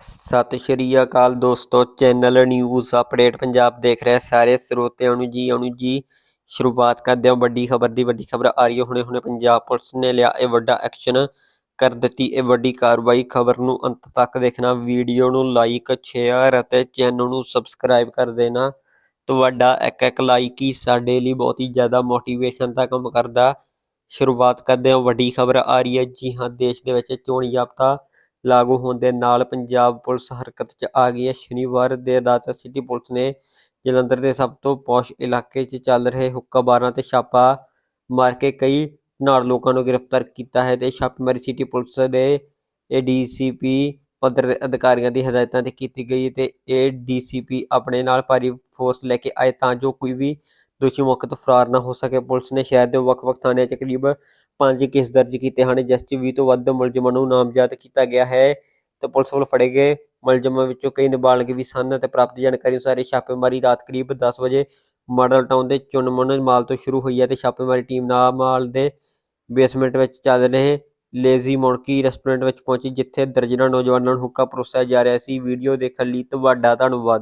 ਸਤਿ ਸ਼੍ਰੀ ਅਕਾਲ ਦੋਸਤੋ, channel news update Punjab ਦੇਖ ਰਹੇ ਸਾਰੇ ਸਰੋਤਿਆਂ ਨੂੰ ਜੀ, ਅਨੂ ਜੀ। ਸ਼ੁਰੂਆਤ ਕਰਦੇ ਹਾਂ ਵੱਡੀ ਖਬਰ ਦੀ, ਵੱਡੀ ਖਬਰ ਆ ਰਹੀ ਹੈ। ਹੁਣੇ ਹੁਣੇ ਪੰਜਾਬ ਪੁਲਿਸ ਨੇ ਲਿਆ ਇਹ ਵੱਡਾ ਐਕਸ਼ਨ, ਕਰ ਦਿੱਤੀ ਇਹ ਵੱਡੀ ਕਾਰਵਾਈ। ਖਬਰ ਨੂੰ ਅੰਤ ਤੱਕ ਦੇਖਣਾ, ਵੀਡੀਓ ਨੂੰ ਲਾਈਕ ਸ਼ੇਅਰ ਅਤੇ ਚੈਨਲ ਨੂੰ ਸਬਸਕ੍ਰਾਈਬ ਕਰ ਦੇਣਾ। ਤੁਹਾਡਾ ਇੱਕ ਇੱਕ ਲਾਈਕ ਹੀ ਸਾਡੇ ਲਈ ਬਹੁਤ ਹੀ ਜ਼ਿਆਦਾ ਮੋਟੀਵੇਸ਼ਨ ਦਾ ਕੰਮ ਕਰਦਾ। ਸ਼ੁਰੂਆਤ ਕਰਦੇ ਹਾਂ ਵੱਡੀ ਖਬਰ ਆ ਰਹੀ ਹੈ ਜੀ ਹਾਂ, ਦੇਸ਼ ਦੇ ਵਿੱਚ ਚੋਣ ਜਾਬਤਾ ਲਾਗੂ ਹੋਣ ਦੇ ਨਾਲ ਪੰਜਾਬ ਪੁਲਿਸ ਹਰਕਤ 'ਚ ਆ ਗਈ ਹੈ। ਸ਼ਨੀਵਾਰ ਦੇਰ ਰਾਤ ਸਿਟੀ ਪੁਲਿਸ ਨੇ ਜਲੰਧਰ ਦੇ ਸਭ ਤੋਂ ਪੌਸ਼ ਇਲਾਕੇ 'ਚ ਚੱਲ ਰਹੇ ਹੁੱਕਾ ਬਾਰਾਂ ਤੇ ਛਾਪਾ ਮਾਰ ਕੇ ਕਈ ਨਾੜ ਲੋਕਾਂ ਨੂੰ ਗ੍ਰਿਫਤਾਰ ਕੀਤਾ ਹੈ ਤੇ ਛਾਪੇਮਾਰੀ ਸਿਟੀ ਪੁਲਿਸ ਦੇ ਏਡੀਸੀਪੀ ਪੱਧਰ ਦੇ ਅਧਿਕਾਰੀਆਂ ਦੀ ਹਦਾਇਤਾਂ ਤੇ ਕੀਤੀ ਗਈ ਤੇ ਇਹ ਡੀਸੀਪੀ ਆਪਣੇ ਨਾਲ ਭਾਰੀ ਫੋਰਸ ਲੈ ਕੇ ਆਏ ਤਾਂ ਜੋ ਕੋਈ ਵੀ ਦੋਸ਼ੀ ਮੁਕਤ ਫਰਾਰ ਨਾ ਹੋ ਸਕੇ। ਪੁਲਿਸ ਨੇ ਸ਼ਹਿਰ ਦੇ ਵੱਖ-ਵੱਖ ਥਾਣਿਆਂ 'ਚ ਕਰੀਬ ਪੰਜ ਕੇਸ ਦਰਜ ਕੀਤੇ ਹਨ, ਜਿਸ 'ਚ 20 ਤੋਂ ਵੱਧ ਮੁਲਜ਼ਮਾਂ ਨੂੰ ਨਾਮਜ਼ਦ ਕੀਤਾ ਗਿਆ ਹੈ। ਤੇ ਪੁਲਿਸ ਵੱਲੋਂ ਫੜੇ ਗਏ ਮੁਲਜ਼ਮਾਂ ਵਿੱਚੋਂ ਕਈ ਨਾਬਾਲਗ ਵੀ ਸਨ ਤੇ ਪ੍ਰਾਪਤ ਜਾਣਕਾਰੀ ਅਨੁਸਾਰ ਇਹ ਛਾਪੇਮਾਰੀ ਰਾਤ ਕਰੀਬ 10 ਵਜੇ ਮਾਡਲ ਟਾਊਨ ਦੇ ਚੁਨਮਨ ਮਾਲ ਤੋਂ ਸ਼ੁਰੂ ਹੋਈ ਹੈ ਤੇ ਛਾਪੇਮਾਰੀ ਟੀਮ ਨਾ ਮਾਲ ਦੇ ਬੇਸਮੈਂਟ ਵਿੱਚ ਚੱਲ ਰਹੇ ਲੇਜ਼ੀ ਮੌਂਕੀ ਰੈਸਟੋਰੈਂਟ ਵਿੱਚ ਪਹੁੰਚੀ, ਜਿੱਥੇ ਦਰਜਨਾਂ ਨੌਜਵਾਨਾਂ ਨੂੰ ਹੁੱਕਾ ਪਰੋਸਿਆ ਜਾ ਰਿਹਾ ਸੀ। ਵੀਡੀਓ ਦੇਖਣ ਲਈ ਤੁਹਾਡਾ ਧੰਨਵਾਦ।